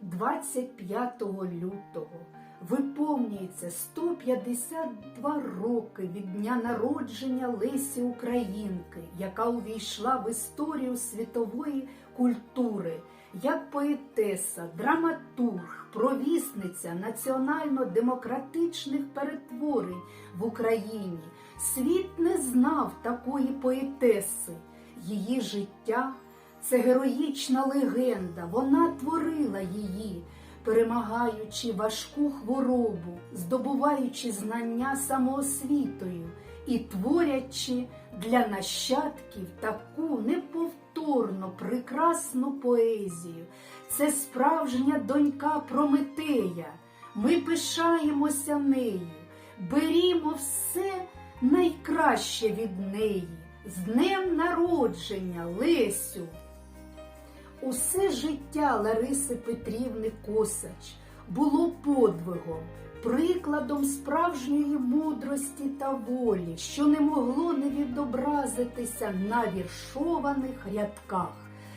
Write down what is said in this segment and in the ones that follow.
25 лютого виповнюється 152 роки від дня народження Лесі Українки, яка увійшла в історію світової культури як поетеса, драматург, провісниця національно-демократичних перетворень в Україні. Світ не знав такої поетеси. Її життя це героїчна легенда. Вона творила її, перемагаючи важку хворобу, здобуваючи знання самоосвітою і творячи для нащадків таку неповторно прекрасну поезію. Це справжня донька Прометея. Ми пишаємося нею, берімо все найкраще від неї. З днем народження, Лесю! Усе життя Лариси Петрівни Косач було подвигом, прикладом справжньої мудрості та волі, що не могло не відобразитися на віршованих рядках.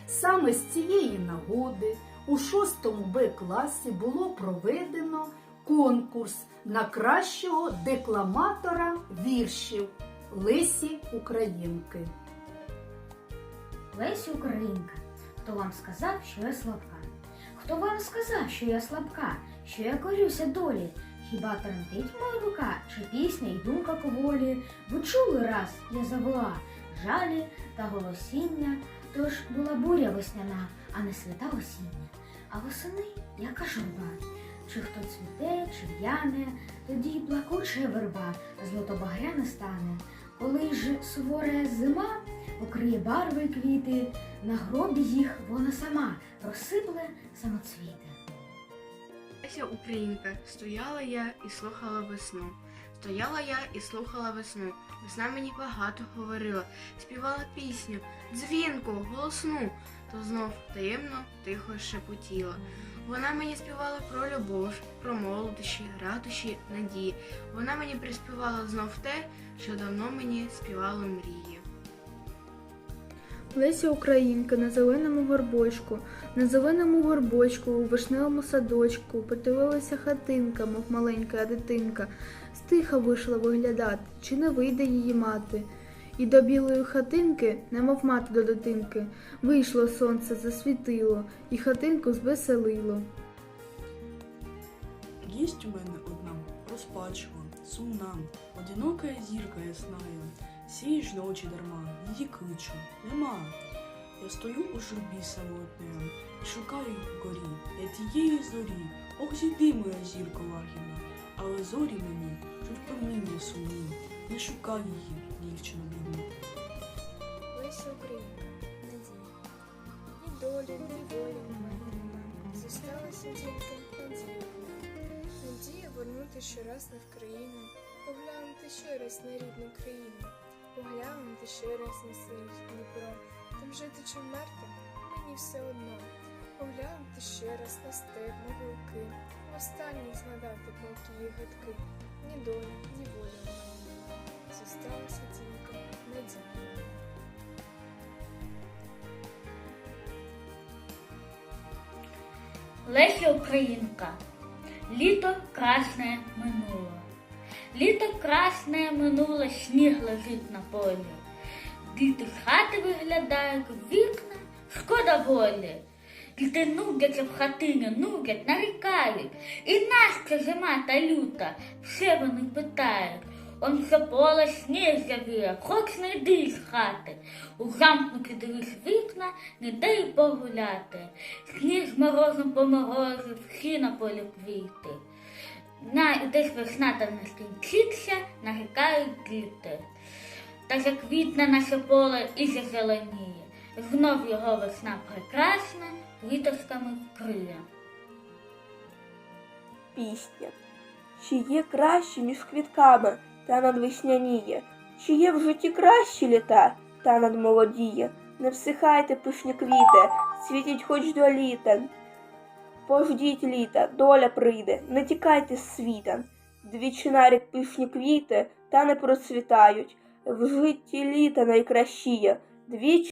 Саме з цієї нагоди у 6 Б класі було проведено конкурс на кращого декламатора віршів Лесі Українки. Лесі Українка, хто вам сказав, що я слабка? Хто вам сказав, що я слабка, що я корюся долі? Хіба тремтить моя рука, чи пісня й думка поволі? Ви чули раз, я завела жалі та голосіння, тож була буря весняна, а не свята осіння. А восени яка журба, чи хто цвіте, чи в'яне, тоді плакуча верба, злотобагряна стане. Коли ж сувора зима покриє барви квіти, на гробі їх вона сама розсипле самоцвіти. Леся Українка, стояла я і слухала весну. Стояла я і слухала весну. Весна мені багато говорила, співала пісню, дзвінку, голосну, то знов таємно тихо шепотіла. Вона мені співала про любов, про молодощі, радощі, надії. Вона мені приспівала знов те, що давно мені співало мрії. Леся Українка на зеленому горбочку, на зеленому горбочку, у вишневому садочку, подивилася хатинка, мов маленька дитинка, стиха вийшла виглядати, чи не вийде її мати. І до білої хатинки, немов мати до дитинки, вийшло сонце, засвітило, і хатинку звеселило. Єсть у мене одна розпачова, сумна, одинока зірка ясная, сіє ж ночі дарма, її кличу, нема. Я стою у журбі самотня і шукаю її вгорі, я тієї зорі, ох зійди моя зірко лагідна, але зорі мені, чуть проміння сумні, не шукай її, дівчину бідну. Леся Українка, надія. Ні долі, ні волі в. Зосталася тільки надія. Надія вернути ще раз на Вкраїну, поглянути ще раз на рідну країну, поглянути ще раз на свій Дніпро. Там жити чи вмерти, мені все одно. Поглянути ще раз на степ, на вулки, востаннє згадати палки і гадки. Ні долі, ні волі в мене нема. Зосталася тільки надія. Леся Українка. Літо красне минуло. Літо красне минуло, сніг лежить на полі. Діти з хати виглядають вікна, шкода волі. Діти нудяться в хатині, нудять, нарікають. І нащо зима та люта, все вони питають. Он все поле сніг завіє, хоч не йди з хати. У замкнуті дивись вікна, не дай погуляти. Сніг морозом поморозив, всі на полі квіти. На десь весна та не скінчиться, нарікають діти. Та заквітне наше поле і зазеленіє. Знов його весна прекрасна, квіточками вкриє. пісня. Чи є краще, ніж квітками, та надвесняніє? Чи є в житті кращі літа, та надмолодіє? Не всихайте пишні квіти, світіть хоч до літа. Пождіть літа, доля прийде, не тікайте з світа. Двічі на рік пишні квіти, та не процвітають. В житті літа найкращія. двічі